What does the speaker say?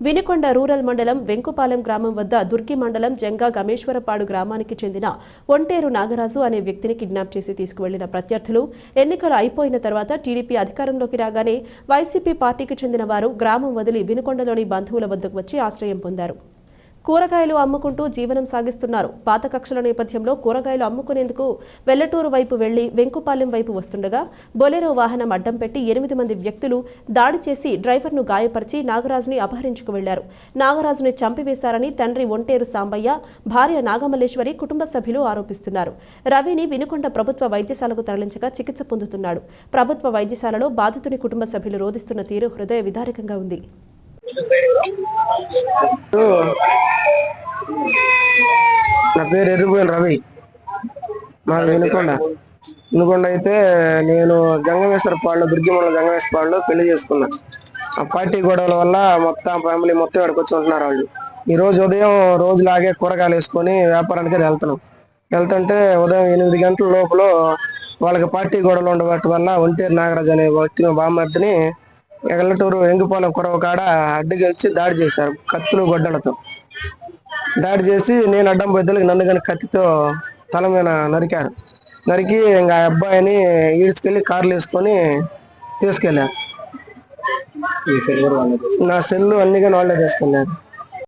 Vinukonda rural మండలం వెంకుపాలెం గ్రామం వద్ద దుర్గి మండలం జంగా గమేశ్వరపాడు గ్రామానికి చెందిన ఒంటేరు నాగరాజు అనే వ్యక్తిని కిడ్నాప్ చేసి తీసుకువెళ్ళిన ప్రత్యర్థులు ఎన్నికలు అయిపోయిన తర్వాత టీడీపీ అధికారంలోకి రాగానే వైసీపీ పార్టీకి చెందిన వారు గ్రామం వదిలి వినుకొండలోని బంధువుల వద్దకు వచ్చి ఆశ్రయం పొందారు. కూరగాయలు అమ్ముకుంటూ జీవనం సాగిస్తున్నారు. పాత కక్షల నేపథ్యంలో కూరగాయలు అమ్ముకునేందుకు వెల్లటూరు వైపు వెళ్ళి వెంకుపాలెం వైపు వస్తుండగా బొలెరో వాహనం అడ్డం పెట్టి ఎనిమిది మంది వ్యక్తులు దాడి చేసి డ్రైవర్ను గాయపరిచి నాగరాజుని అపహరించుకు వెళ్ళారు. నాగరాజుని చంపివేశారని తండ్రి ఒంటేరు సాంబయ్య భార్య నాగమల్లేశ్వరి కుటుంబ సభ్యులు ఆరోపిస్తున్నారు. రవిని వినుకొండ ప్రభుత్వ వైద్యశాలకు తరలించగా చికిత్స పొందుతున్నాడు. ప్రభుత్వ వైద్యశాలలో బాధితుని కుటుంబ సభ్యులు రోధిస్తున్న తీరు హృదయ విదారకంగా ఉంది. పేరు ఎర్రిపోయిన రవి. మా వినుకొండ. వినుకొండ అయితే నేను గంగమేశ్వరపాడులో దుర్గిమండల గంగమేశ్వరపాడులో పెళ్ళి చేసుకున్నా. ఆ పార్టీ గొడవల వల్ల మొత్తం ఫ్యామిలీ మొత్తం ఇక్కడికి వచ్చి ఉంటున్నారు వాళ్ళు. ఈ రోజు ఉదయం రోజులాగే కూరగాయలు వేసుకొని వ్యాపారానికి వెళ్తున్నాం. వెళ్తుంటే ఉదయం ఎనిమిది గంటల లోపల వాళ్ళకి పార్టీ గొడవలు ఉండబట్టి వల్ల ఒంటేరు నాగరాజు అనే వ్యక్తి బామ్మర్దిని ఎగలటూరు ఎంగిపాలెం కురవ కాడ అడ్డుగెలిచి దాడి చేశారు. కత్తులు గొడ్డలతో. దాడి చేసి నేను అడ్డం బద్దలకి నన్ను కానీ కత్తితో తల మీద నరికారు. నరికి ఇంకా ఆ అబ్బాయిని ఈడ్చుకెళ్ళి కార్లు వేసుకొని తీసుకెళ్ళారు. నా సెల్లు అన్ని కానీ వాళ్ళే తీసుకెళ్ళారు.